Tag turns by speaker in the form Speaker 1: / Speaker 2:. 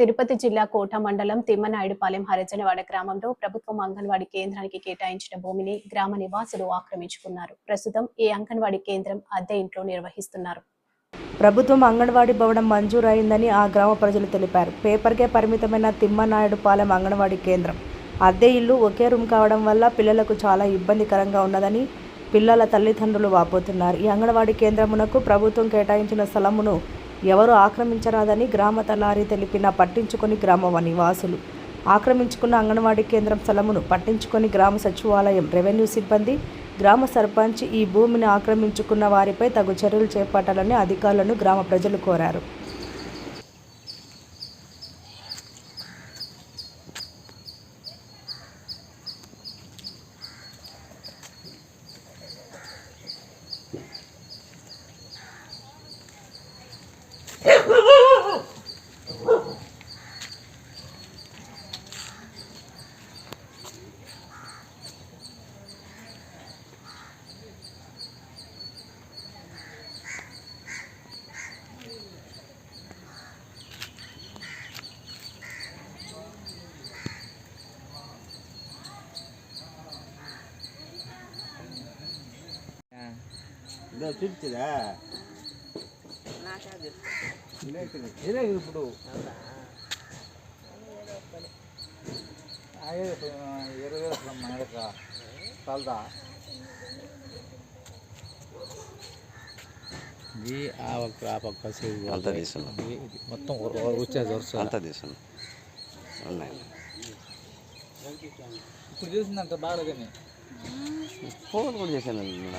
Speaker 1: తిరుపతి జిల్లా కోట మండలం తిమ్మనాయుడుపాలెం హరిజనవాడ గ్రామంలో ప్రభుత్వం అంగన్వాడీ కేంద్రానికి కేటాయించిన భూమిని గ్రామ నివాసులు ఆక్రమించుకున్నారు. ప్రస్తుతం ఈ అంగన్వాడీ కేంద్రం అద్దె ఇంట్లో నిర్వహిస్తున్నారు.
Speaker 2: ప్రభుత్వం అంగన్వాడీ భవనం మంజూరైందని ఆ గ్రామ ప్రజలు తెలిపారు. పేపర్కే పరిమితమైన తిమ్మనాయుడుపాలెం అంగన్వాడీ కేంద్రం. అద్దె ఇల్లు ఒకే రూమ్ కావడం వల్ల పిల్లలకు చాలా ఇబ్బందికరంగా ఉన్నదని పిల్లల తల్లిదండ్రులు వాపోతున్నారు. ఈ అంగన్వాడీ కేంద్రమునకు ప్రభుత్వం కేటాయించిన స్థలమును ఎవరు ఆక్రమించరాదని గ్రామ తలారి తెలిపిన పట్టించుకొని గ్రామ నివాసులు. ఆక్రమించుకున్న అంగన్వాడీ కేంద్రం స్థలమును పట్టించుకొని గ్రామ సచివాలయం రెవెన్యూ సిబ్బంది గ్రామ సర్పంచ్ ఈ భూమిని ఆక్రమించుకున్న వారిపై తగు చర్యలు చేపట్టాలని అధికారులను గ్రామ ప్రజలు కోరారు.
Speaker 3: ఇదో చూపించదా ఇదే ఇప్పుడు అయ్యే ఇరవై వేలు అసలు మన యొక్క కలదా
Speaker 4: ఆ ఒక్క ఆ పక్క సైడ్
Speaker 5: అంతా తీసుకున్నాం
Speaker 4: మొత్తం వచ్చేది వరుస
Speaker 5: అంతా తీసుకున్నాం ఉన్నాయి
Speaker 3: ఇప్పుడు చూసిందంత బాగాలేదని
Speaker 5: ఫోన్ కూడా చేశాను నేను